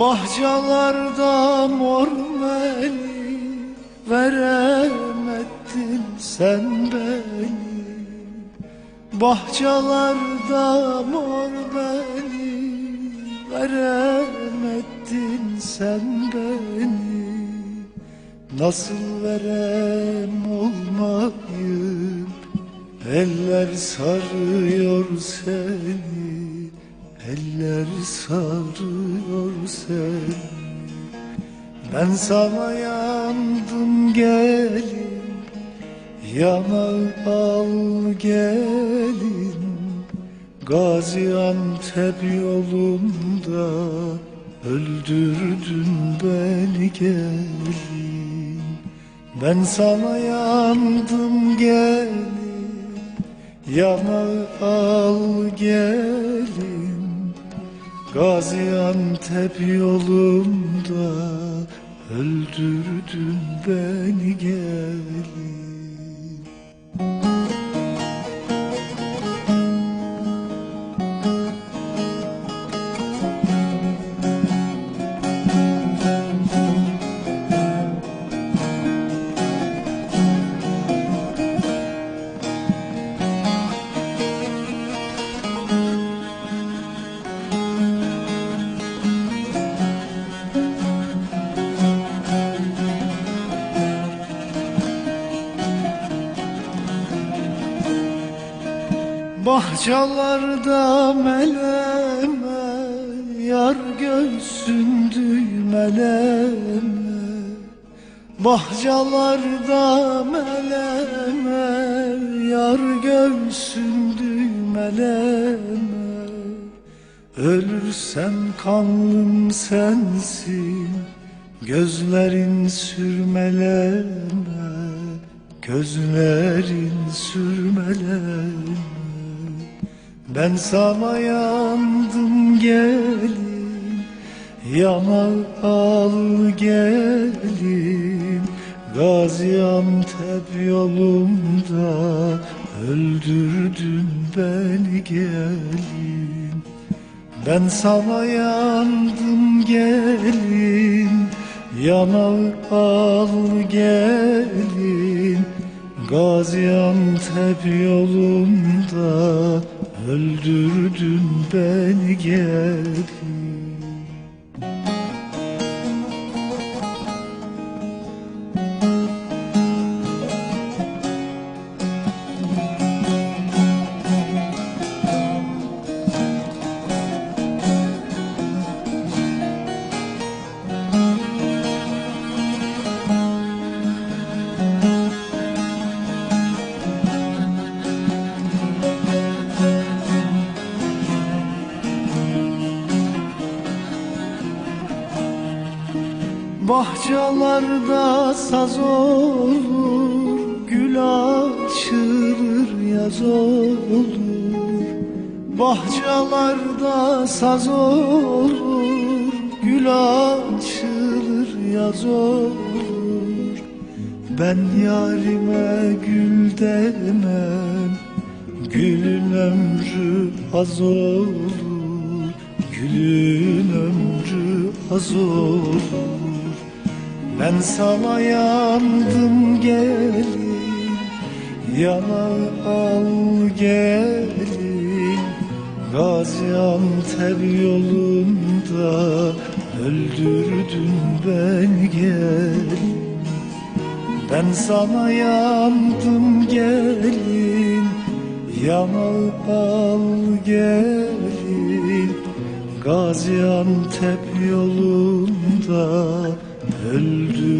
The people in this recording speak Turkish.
Bahçalarda mor beni Veremedin sen beni. Bahçalarda mor beni Veremedin sen beni. Nasıl verem olmayıp Eller sarıyor seni Eller sarıyor seni Ben sana yandım gelin. Yana al gelin. Gaziantep yolunda Öldürdün beni gelin. Ben sana yandım gelin. Yana al gelin Gaziantep yolunda Öldürdün beni gelin Bahçalarda meleme Yar göğsün düğmeleme. Bahçalarda meleme Yar göğsün düğmeleme. Ölürsem kanlım sensin Gözlerin sürmeleme. Gözlerin sürmeleme ben sana yandım gelin Yana al gelin. Gaziantep yolunda Öldürdün beni gelin. Ben sana yandım gelin Yana al gelin. Gaziantep yolunda Öldürdün beni gelin Bahçalarda saz olur Gül açılır yaz olur. Bahçalarda saz olur Gül açılır yaz olur. Ben yarime gül demem Gülün ömrü az olur. Gülün ömrü az olur ben sana yandım gelin. Yana al gelin. Gaziantep yolunda Öldürdün beni gelin. Ben sana yandım gelin. Yana al gelin. Gaziantep yolunda Öldürdün